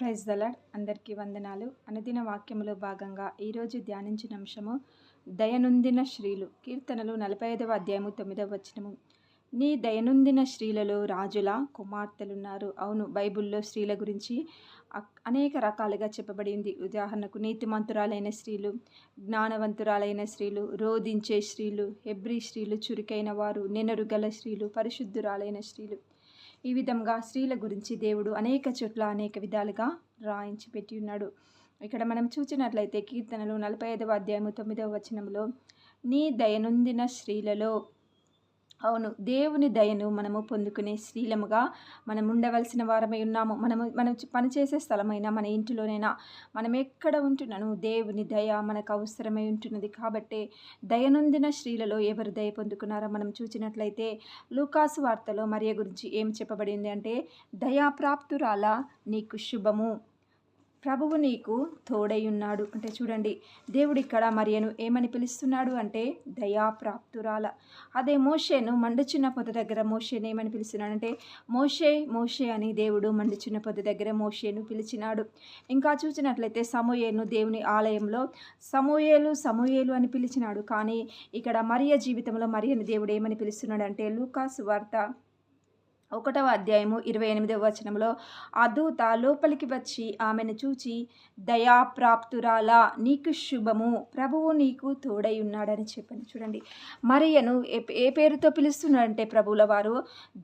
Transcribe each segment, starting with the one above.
Praise the Lord అందరికీ వందనాలు. అనుదిన వాక్యములో భాగంగా ఈరోజు ధ్యానించిన అంశము దయనుందిన స్త్రీలు. కీర్తనలు నలభై ఐదవ అధ్యాయము తొమ్మిదవ వచనము. నీ దయనుందిన స్త్రీలలో రాజుల కుమార్తెలున్నారు. అవును బైబిల్లో స్త్రీల గురించి అనేక రకాలుగా చెప్పబడింది. ఉదాహరణకు నీతిమంతురాలైన స్త్రీలు జ్ఞానవంతురాలైన స్త్రీలు రోధించే స్త్రీలు హెబ్రి స్త్రీలు చురుకైన వారు నెనరుగల స్త్రీలు పరిశుద్ధురాలైన స్త్రీలు. ఈ విధంగా స్త్రీల గురించి దేవుడు అనేక చోట్ల అనేక విధాలుగా రాయించి పెట్టి ఉన్నాడు. ఇక్కడ మనం చూసినట్లయితే కీర్తనలు నలభై ఐదవ అధ్యాయము తొమ్మిదవ వచనంలో నీ దయనుందిన స్త్రీలలో అవును దేవుని దయను మనము పొందుకునే స్త్రీలముగా మనం ఉండవలసిన వారమై ఉన్నాము. మనము మనం పనిచేసే స్థలమైనా మన ఇంటిలోనైనా మనం ఎక్కడ ఉంటున్నాను దేవుని దయ మనకు అవసరమై ఉంటున్నది. కాబట్టి దయనొందిన స్త్రీలలో ఎవరు దయ పొందుకున్నారో మనం చూసినట్లయితే లూకాసు వార్తలో మరియ గురించి ఏం చెప్పబడింది అంటే దయాప్రాప్తురాల నీకు శుభము. ప్రభువు నీకు తోడై ఉన్నాడు అంటే చూడండి దేవుడు ఇక్కడ మరియను ఏమని పిలుస్తున్నాడు అంటే దయాప్రాప్తురాల. అదే మోషేను మండుచున్న పొద దగ్గర మోషేను ఏమని పిలుస్తున్నాడు అంటే మోషే మోషే అని దేవుడు మండుచున్న పొద దగ్గర మోషేను పిలిచినాడు. ఇంకా చూసినట్లయితే సమూయేను దేవుని ఆలయంలో సమూయేలు సమూయేలు అని పిలిచినాడు. కానీ ఇక్కడ మరియ జీవితంలో మరియను దేవుడు ఏమని పిలుస్తున్నాడు అంటే లూకాసు వార్త ఒకటవ అధ్యాయము ఇరవై ఎనిమిదవ వచనంలో ఆ దూత లోపలికి వచ్చి ఆమెను చూచి దయాప్రాప్తురాలా నీకు శుభము ప్రభువు నీకు తోడై ఉన్నాడని చెప్పాను చూడండి మరియను ఏ ఏ పేరుతో పిలుస్తున్నాడంటే ప్రభువుల వారు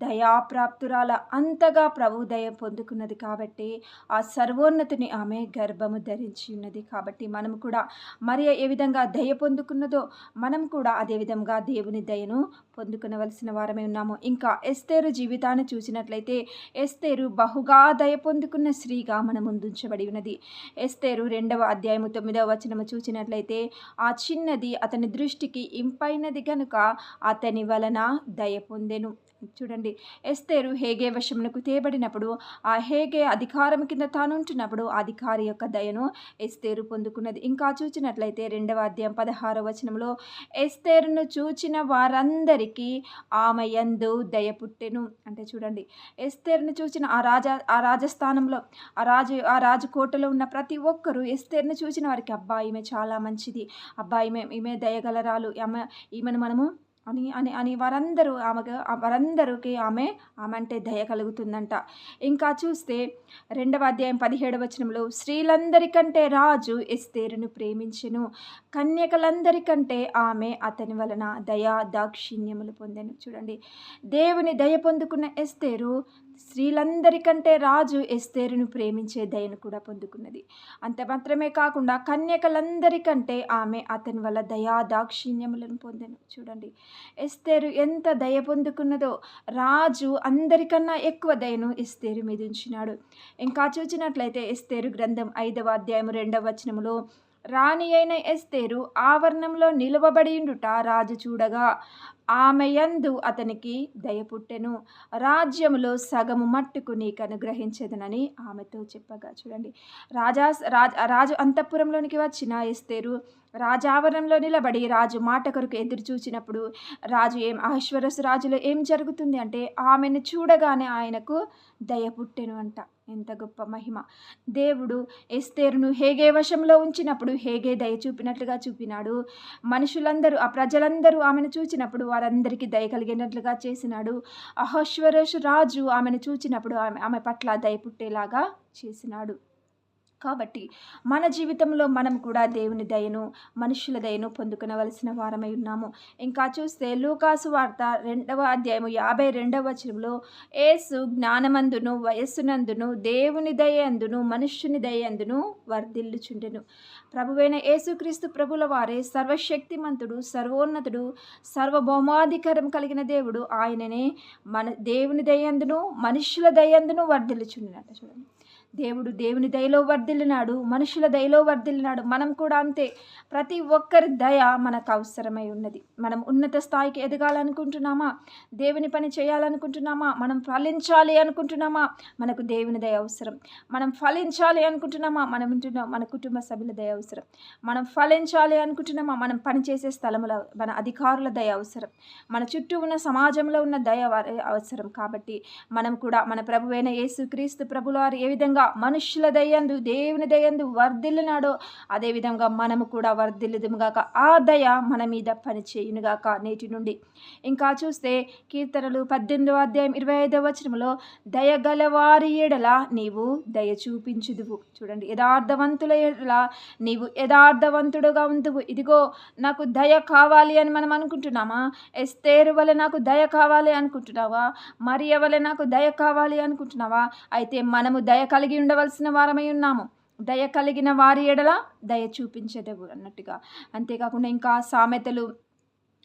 దయాప్రాప్తురాల అంతగా ప్రభు దయ పొందుకున్నది కాబట్టి ఆ సర్వోన్నతిని ఆమె గర్భము ధరించి ఉన్నది కాబట్టి మనం కూడా మరియ ఏ విధంగా దయ పొందుకున్నదో మనం కూడా అదే విధంగా దేవుని దయను పొందుకునవలసిన వారమే ఉన్నాము. ఇంకా ఎస్తేరు జీవితాన్ని చూసినట్లయితే ఎస్తేరు బహుగా దయ పొందుకున్న స్త్రీగా మన ముందుంచబడి ఉన్నది. ఎస్తేరు రెండవ అధ్యాయము తొమ్మిదవ వచనము చూసినట్లయితే ఆ చిన్నది అతని దృష్టికి ఇంపైనది గనుక అతని వలన దయ పొందెను. చూడండి ఎస్తేరు హేగే వశమునకు తేబడినప్పుడు ఆ హేగే అధికారం కింద తానుంటున్నప్పుడు అధికారి యొక్క దయను ఎస్తేరు పొందుకున్నది. ఇంకా చూచినట్లయితే రెండవ అధ్యాయం పదహారవ వచనంలో ఎస్తేరును చూచిన వారందరికీ ఆమె యందు దయ పుట్టెను. అంటే చూడండి. ఎస్తేర్ని చూసిన ఆ రాజా ఆ రాజస్థానంలో ఆ రాజు ఆ రాజకోటలో ఉన్న ప్రతి ఒక్కరూ ఎస్తేర్ని చూసిన వారికి అబ్బా ఈమె చాలా మంచిది. అబ్బా ఈమె ఈమె దయగలరాలు. ఈమె ఈమెను మనము అని అని అని వారందరూ ఆమెకు వారందరికి వారందరికీ ఆమె ఆమె అంటే దయ కలుగుతుందంట. ఇంకా చూస్తే రెండవ అధ్యాయం పదిహేడవ వచనంలో స్త్రీలందరికంటే రాజు ఎస్తేరును ప్రేమించెను కన్యకలందరికంటే ఆమె అతని వలన దయా దాక్షిణ్యములు పొందెను. చూడండి దేవుని దయ పొందుకున్న ఎస్తేరు స్త్రీలందరికంటే రాజు ఎస్తేరును ప్రేమించే దయను కూడా పొందుకున్నది. అంత మాత్రమే కాకుండా కన్యకలందరికంటే ఆమె అతని వల్ల దయా దాక్షిణ్యములను పొందెను. చూడండి ఎస్తేరు ఎంత దయ పొందుకున్నదో రాజు అందరికన్నా ఎక్కువ దయను ఎస్తేరు మీద ఉంచినాడు. ఇంకా చూసినట్లయితే ఎస్తేరు గ్రంథం ఐదవ అధ్యాయం రెండవ వచనములో రాణి అయిన ఎస్తేరు ఆవరణంలో నిలువబడియుండుట రాజు చూడగా ఆమె యందు అతనికి దయ పుట్టెను. రాజ్యములో సగము మట్టుకు నీకు అనుగ్రహించదనని ఆమెతో చెప్పగా. చూడండి రాజా రాజు అంతఃపురంలోనికి వచ్చిన ఎస్తేరు రాజావరణంలో నిలబడి రాజు మాట కొరకు ఎదురు చూచినప్పుడు రాజు ఏం ఐశ్వర్యసు రాజులో ఏం జరుగుతుంది? అంటే ఆమెను చూడగానే ఆయనకు దయ పుట్టెను అంట. ఎంత గొప్ప మహిమ. దేవుడు ఎస్తేరును హేగే వశంలో ఉంచినప్పుడు హేగే దయ చూపినట్లుగా చూపినాడు. మనుషులందరూ ఆ ప్రజలందరూ ఆమెను చూచినప్పుడు వారందరికీ దయ కలిగినట్లుగా చేసినాడు. అహోశ్వరేషు రాజు ఆమెను చూచినప్పుడు ఆమె ఆమె పట్ల దయ పుట్టేలాగా చేసినాడు. కాబట్టి మన జీవితంలో మనం కూడా దేవుని దయను మనుషుల దయను పొందుకునవలసిన వారమై ఉన్నాము. ఇంకా చూస్తే లూకాసు వార్త రెండవ అధ్యాయము యాభై రెండవ వచనంలో ఏసు జ్ఞానమందును వయస్సునందును దేవుని దయందును మనుష్యుని దయందును వర్ధిల్లుచుండెను. ప్రభువైన యేసుక్రీస్తు ప్రభుల వారే సర్వశక్తిమంతుడు సర్వోన్నతుడు సర్వభౌమాధికారం కలిగిన దేవుడు. ఆయననే మన దేవుని దయందును మనుష్యుల దయందును వర్ధిల్లుచుండినట్టు చూడండి. దేవుడు దేవుని దయలో వర్ధిల్లినాడు మనుషుల దయలో వర్ధిల్లినాడు. మనం కూడా అంతే. ప్రతి ఒక్కరి దయ మనకు అవసరమై ఉన్నది. మనం ఉన్నత స్థాయికి ఎదగాలనుకుంటున్నామా? దేవుని పని చేయాలనుకుంటున్నామా? మనం ఫలించాలి అనుకుంటున్నామా? మనకు దేవుని దయ అవసరం. మనం ఫలించాలి అనుకుంటున్నామా? మనం ఉంటున్న మన కుటుంబ సభ్యుల దయ అవసరం. మనం ఫలించాలి అనుకుంటున్నామా? మనం పనిచేసే స్థలముల మన అధికారుల దయ అవసరం. మన చుట్టూ ఉన్న సమాజంలో ఉన్న దయ అవసరం. కాబట్టి మనం కూడా మన ప్రభువైన యేసు క్రీస్తు ప్రభుల వారు ఏ విధంగా విధంగా మనుషుల దయందు దేవుని దయందు వర్ధిల్లినాడో అదేవిధంగా మనము కూడా వర్ధిల్లుదుముగాక ఆ దయ మన మీద పనిచేయునుగాక నేటి నుండి. ఇంకా చూస్తే కీర్తనలు పద్దెనిమిదవ అధ్యాయం ఇరవై ఐదవ వచనంలో దయగలవారి ఎడల నీవు దయ చూపించుదువు. చూడండి యథార్థవంతుల ఎడల నీవు యథార్థవంతుడుగా ఉందువు. ఇదిగో నాకు దయ కావాలి అని మనం అనుకుంటున్నామా? ఎస్తేరు వల్ల నాకు దయ కావాలి అనుకుంటున్నావా? మరియ వల్ల నాకు దయ కావాలి అనుకుంటున్నావా? అయితే మనము దయ కలిగి ఉండవలసిన వారమై ఉన్నాము. దయ కలిగిన వారి ఎడల దయ చూపించదవు అన్నట్టుగా. అంతేకాకుండా ఇంకా సామెతలు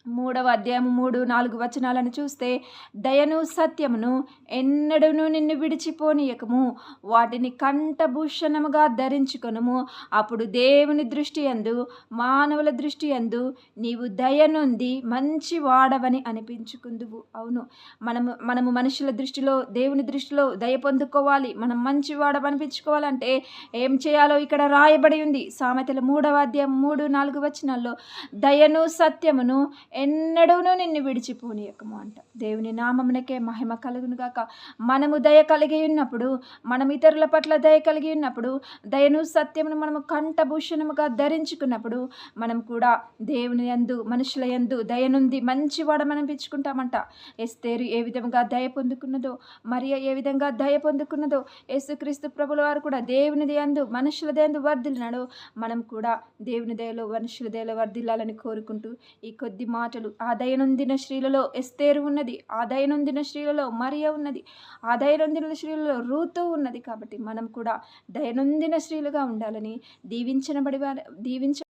మూడవ అధ్యాయం మూడు నాలుగు వచనాలను చూస్తే దయను సత్యమును ఎన్నడూను నిన్ను విడిచిపోనీయకము. వాటిని కంఠభూషణముగా ధరించుకొనుము. అప్పుడు దేవుని దృష్టి అందు మానవుల దృష్టి అందు నీవు దయనుంది మంచి వాడవని అనిపించుకుందువు. అవును మనము మనము మనుషుల దృష్టిలో దేవుని దృష్టిలో దయ పొందుకోవాలి. మనం మంచి వాడవనిపించుకోవాలంటే ఏం చేయాలో ఇక్కడ రాయబడి ఉంది. సామెతల మూడవ అధ్యాయం మూడు నాలుగు వచనాల్లో దయను సత్యమును ఎన్నడూనూ నిన్ను విడిచిపోనీయకము అంట. దేవుని నామమునకే మహిమ కలుగును గాక. మనము దయ కలిగి ఉన్నప్పుడు మనం ఇతరుల పట్ల దయ కలిగి ఉన్నప్పుడు దయను సత్యమును మనము కంఠభూషణముగా ధరించుకున్నప్పుడు మనం కూడా దేవుని యందు మనుషుల యందు దయనుంది మంచి వాడమనిపించుకుంటామంట ఎస్తేరు ఏ విధంగా దయ పొందుకున్నదో మరియ ఏ విధంగా దయ పొందుకున్నదో యేసుక్రీస్తు ప్రభుల వారు కూడా దేవునిది దయందు మనుషుల దయందు వర్ధిల్లినాడు. మనం కూడా దేవుని దయలో మనుషుల దయలో వర్ధిల్లాలని కోరుకుంటూ ఈ కొద్ది మా మాటలు. ఆ దయనొందిన స్త్రీలలో ఎస్తేరు ఉన్నది. ఆ దయనొందిన స్త్రీలలో మరియ ఉన్నది. ఆ దయనొందిన స్త్రీలలో రూతు ఉన్నది. కాబట్టి మనం కూడా దయనొందిన స్త్రీలుగా ఉండాలని దీవించనబడి వారి దీవించ